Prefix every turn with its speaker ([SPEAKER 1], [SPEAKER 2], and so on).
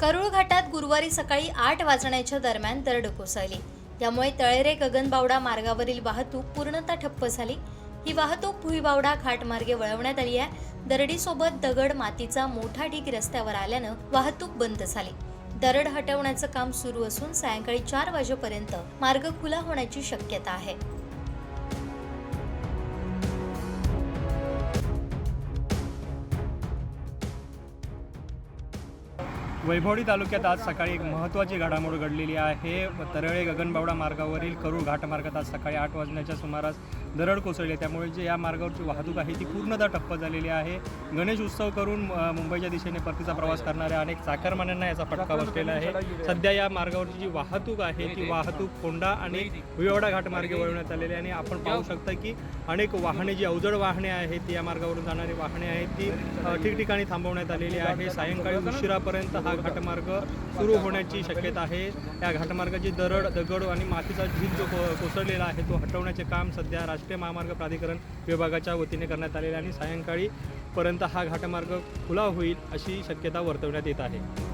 [SPEAKER 1] करूळ घाटात गुरुवारी सकाळी आठ वाजण्याच्या दरम्यान दरड कोसळली. यामुळे तळेरे गगनबावडा मार्गावरील वाहतूक पूर्णतः ठप्प झाली. ही वाहतूक भुईबावडा घाटमार्गे वळवण्यात आली आहे. दरडीसोबत दगड मातीचा मोठा ढीग रस्त्यावर आल्यानं वाहतूक बंद झाली. दरड हटवण्याचं काम सुरू असून सायंकाळी चार वाजेपर्यंत मार्ग खुला होण्याची शक्यता आहे.
[SPEAKER 2] वैभवडी तालुक्यात आज सकाळी एक महत्त्वाची घडामोड घडलेली आहे. तरळे गगनबावडा मार्गावरील करूळ घाटमार्गात आज सकाळी आठ वाजण्याच्या सुमारास दरड कोसळली. त्यामुळे जे या मार्गावरची वाहतूक आहे ती पूर्णतः ठप्प झालेली आहे. गणेश उत्सव करून मुंबईच्या दिशेने परतीचा प्रवास करणाऱ्या अनेक चाकरमान्यांना याचा फटका बसलेला आहे. सध्या या मार्गावरची जी वाहतूक आहे ती वाहतूक कोंडा आणि विवाडा घाट मार्गे वळवण्यात आलेली आहे. आणि आपण पाहू शकता की अनेक वाहने जी अवजड वाहने आहेत ती या मार्गावरून जाणारी वाहने आहेत ती ठिकठिकाणी थांबवण्यात आलेली आहे. सायंकाळी उशिरापर्यंत हा घाटमार्ग सुरू होण्याची शक्यता आहे. या घाटमार्गाची दरड दगड आणि मातीचा झील जो कोसळलेला आहे तो हटवण्याचे काम सध्या राष्ट्रीय महामार्ग प्राधिकरण विभागाच्या वतीने करण्यात आलेले आणि सायंकाळी पर्यंत हा घाटमार्ग खुला होईल अशी शक्यता वर्तवण्यात येत आहे.